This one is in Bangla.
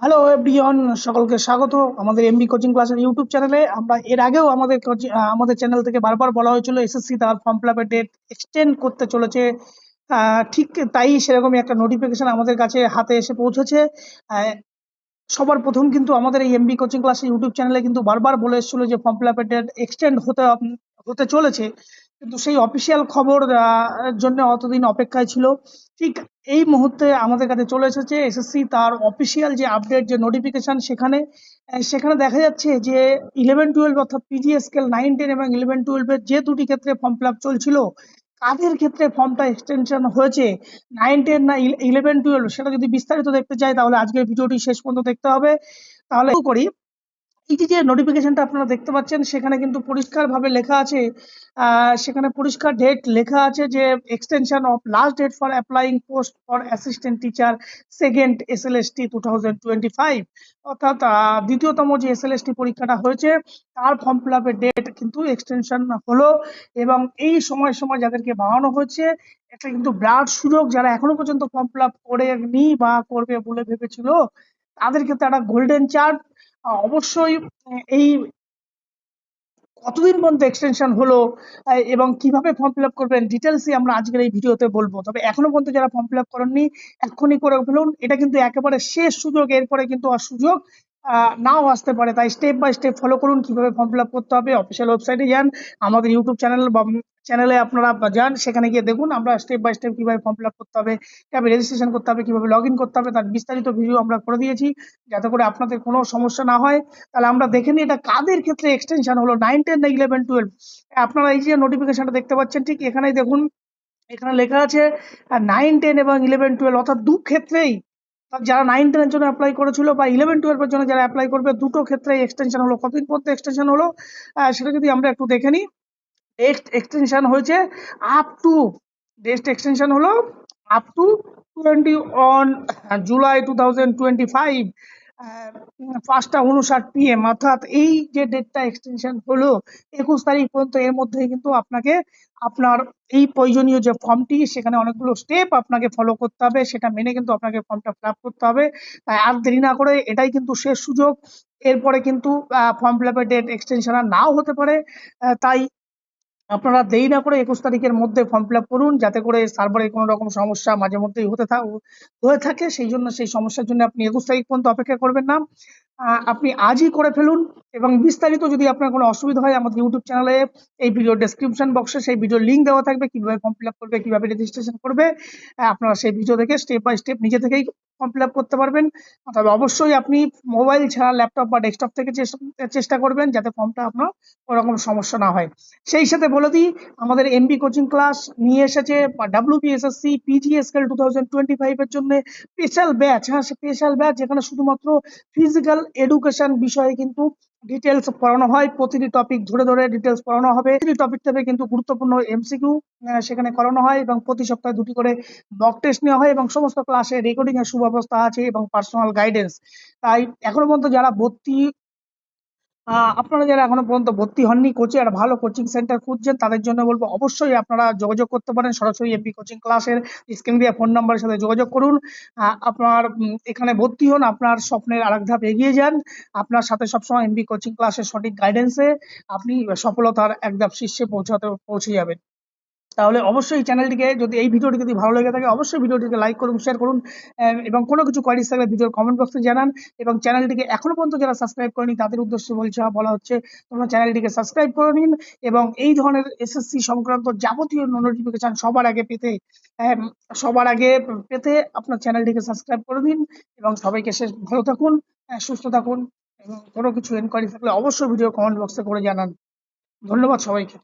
হ্যালো এভরিওয়ান সকলকে স্বাগত আমাদের এমবি কোচিং ক্লাসের ইউটিউব চ্যানেলে আমরা এর আগেও আমাদের আমাদের চ্যানেল থেকে বারবার বলা হয়েছিল এসএসসি তার ফর্ম ফিল আপের ডেট এক্সটেন্ড করতে চলেছে। ঠিক তাই সেরকমই একটা নোটিফিকেশন আমাদের কাছে হাতে এসে পৌঁছেছে। সবার প্রথম কিন্তু আমাদের এই এমবি কোচিং ক্লাসের ইউটিউব চ্যানেলে কিন্তু বারবার বলে এসেছিল যে ফর্ম ফিল আপের ডেট এক্সটেন্ড হতে হতে চলেছে। কিন্তু সেই অফিসিয়াল খবর জন্য অতদিন অপেক্ষায় ছিল। ঠিক এই মুহূর্তে আমাদের কাছে চলে এসেছে এসএসসি তার অফিসিয়াল যে আপডেট যে নোটিফিকেশন সেখানে সেখানে দেখা যাচ্ছে যে ইলেভেন টুয়েলভ অর্থাৎ পিজি স্কেল নাইন টেন এবং ইলেভেন টুয়েলভের যে দুটি ক্ষেত্রে ফর্ম ফিল চলছিল, কাদের ক্ষেত্রে ফর্মটা এক্সটেনশন হয়েছে? নাইন টেন না ইলেভেন টুয়েলভ সেটা যদি বিস্তারিত দেখতে চাই তাহলে আজকের ভিডিওটি শেষ পর্যন্ত দেখতে হবে। তাহলে করি। এই যে নোটিফিকেশনটা আপনারা দেখতে পাচ্ছেন, সেখানে কিন্তু পরিষ্কারভাবে লেখা আছে সেখানে পরিষ্কার ডেট লেখা আছে যে extension of last date for applying post for assistant teacher second S L T two thousand twenty five অর্থাৎ দ্বিতীয়তম যে এস এল এস টি পরীক্ষাটা হয়েছে, তার ফর্ম ফিল আপের ডেট কিন্তু এক্সটেনশন হলো এবং এই সময় সময় যাদেরকে বাড়ানো হয়েছে এটা কিন্তু বিরাট সুযোগ যারা এখনও পর্যন্ত ফর্ম ফিল আপ করেনি বা করবে বলে ভেবেছিল তাদের ক্ষেত্রে একটা গোল্ডেন চার্ট অবশ্যই এই কতদিন পর্যন্ত এক্সটেনশন হলো এবং কীভাবে ফর্ম ফিল আপ করবেন ডিটেলসই আমরা আজকের এই ভিডিওতে বলব। তবে এখনও পর্যন্ত যারা ফর্ম ফিল আপ করেননি, এক্ষুনি করে ফেলুন। এটা কিন্তু একেবারে শেষ সুযোগ, এরপরে কিন্তু আর সুযোগ নাও আসতে পারে। তাই স্টেপ বাই স্টেপ ফলো করুন, কীভাবে ফর্ম ফিল আপ করতে হবে অফিসিয়াল ওয়েবসাইটে যান, আমাদের ইউটিউব চ্যানেল বা চ্যানেলে আপনারা যান, সেখানে গিয়ে দেখুন আমরা স্টেপ বাই স্টেপ কীভাবে ফর্ম ফিল আপ করতে হবে, কীভাবে রেজিস্ট্রেশন করতে হবে, কীভাবে লগ ইন করতে হবে, তার বিস্তারিত ভিডিও আমরা করে দিয়েছি। যাতে করে আপনাদের কোনো সমস্যা না হয়। তাহলে আমরা দেখে নিই এটা কাদের ক্ষেত্রে এক্সটেনশন হলো নাইন টেন না ইলেভেন টুয়েলভ আপনারা এই যে নোটিফিকেশনটা দেখতে পাচ্ছেন, ঠিক এখানেই দেখুন, এখানে লেখা আছে নাইন টেন এবং ইলেভেন টুয়েলভ অর্থাৎ দু ক্ষেত্রেই যারা নাইন টেনের জন্য অ্যাপ্লাই করেছিল বা ইলেভেন টুয়েলভের জন্য যারা অ্যাপ্লাই করবে, দুটো ক্ষেত্রে এক্সটেনশন হলো। কতদিন পর এক্সটেনশন হলো? সেটা যদি আমরা একটু দেখে নিই। নেক্সট এক্সটেনশন হয়েছে আপ টু নেক্সট এক্সটেনশন হলো up to twenty one July two thousand twenty five পাঁচটা উনষাট পিএম অর্থাৎ এই যে ডেটটা এক্সটেনশন হলো, একুশ তারিখ পর্যন্ত এর মধ্যে কিন্তু আপনাকে আপনার এই প্রয়োজনীয় যে ফর্মটি সেখানে অনেকগুলো স্টেপ আপনাকে ফলো করতে হবে। সেটা মেনে কিন্তু আপনাকে ফর্মটা ফিল করতে হবে। তাই আর দেরি না করে এটাই কিন্তু শেষ সুযোগ। এরপরে কিন্তু ফর্ম ফিল আপের ডেট এক্সটেনশন আর নাও হতে পারে। তাই আপনারা দেরি না করে একুশ তারিখের মধ্যে ফর্ম ফিল করুন, যাতে করে সার্ভারে কোনো রকম সমস্যা মাঝে মধ্যেই হতে হয়ে থাকে। সেই জন্য সেই সমস্যার জন্য আপনি একুশ তারিখ পর্যন্ত অপেক্ষা করবেন না। আপনি আজই করে ফেলুন এবং বিস্তারিত যদি আপনার কোনো অসুবিধা হয় আমাদের ইউটিউব চ্যানেলে এই ভিডিও ডেসক্রিপশন বক্সে সেই ভিডিও লিঙ্ক দেওয়া থাকবে, কীভাবে ফর্ম ফিল করবে, কীভাবে রেজিস্ট্রেশন করবে আপনারা সেই ভিডিও দেখে স্টেপ বাই স্টেপ নিজে থেকেই ফর্ম করতে পারবেন। তবে অবশ্যই আপনি মোবাইল ছাড়া ল্যাপটপ বা ডেস্কটপ থেকে চেষ্টা- করবেন যাতে ফর্মটা আপনার ওরকম সমস্যা না হয়। সেই সাথে বলে দিই, আমাদের এমবি কোচিং ক্লাস নিয়ে এসেছে বা WPSSC PG scale two thousand twenty ফাইভের জন্য স্পেশাল ব্যাচ হ্যাঁ স্পেশাল ব্যাচ যেখানে শুধুমাত্র ফিজিক্যাল এডুকেশন বিষয়ে কিন্তু ডিটেলস পড়ানো হয়। প্রতিটি টপিক ধরে ধরে ডিটেলস পড়ানো হবে। প্রতিটি টপিক থেকে কিন্তু গুরুত্বপূর্ণ এমসিকিউ সেখানে করানো হয় এবং প্রতি সপ্তাহে দুটি করে মক টেস্ট নেওয়া হয় এবং সমস্ত ক্লাসে রেকর্ডিং এর সুব্যবস্থা আছে এবং পার্সোনাল গাইডেন্স তাই এখনও পর্যন্ত যারা ভর্তি আপনারা যারা এখনও পর্যন্ত ভর্তি হননি, কোচে আর ভালো কোচিং সেন্টার খুঁজছেন, তাদের জন্য বলব অবশ্যই আপনারা যোগাযোগ করতে পারেন। সরাসরি এমপি কোচিং ক্লাসের স্ক্রিন দিয়ে ফোন নাম্বারের সাথে যোগাযোগ করুন। আপনার এখানে ভর্তি হন, আপনার স্বপ্নের আরেক ধাপ এগিয়ে যান। আপনার সাথে সবসময় এমপি কোচিং ক্লাসের সঠিক গাইডেন্সে আপনি সফলতার এক ধাপ শীর্ষে পৌঁছাতে, পৌঁছে যাবেন। তাহলে অবশ্যই চ্যানেলটিকে যদি এই ভিডিওটি যদি ভালো লেগে থাকে অবশ্যই ভিডিওটিকে লাইক করুন শেয়ার করুন এবং কোনো কিছু কোয়ারিজ থাকলে ভিডিওর কমেন্ট বক্সে জানান এবং চ্যানেলটিকে এখনও পর্যন্ত যারা সাবস্ক্রাইব করেনি তাদের উদ্দেশ্যে বলছে বলা হচ্ছে তোমরা চ্যানেলটিকে সাবস্ক্রাইব করে নিন এবং এই ধরনের এসএসসি সংক্রান্ত যাবতীয় নোটিফিকেশন সবার আগে পেতে আহ, সবার আগে পেতে আপনার চ্যানেলটিকে সাবস্ক্রাইব করে দিন এবং সবাইকে শেষ ভালো থাকুন আহ, সুস্থ থাকুন এবং কোনো কিছু এনকোয়ারি থাকলে অবশ্যই ভিডিও কমেন্ট বক্সে করে জানান। ধন্যবাদ সবাইকে।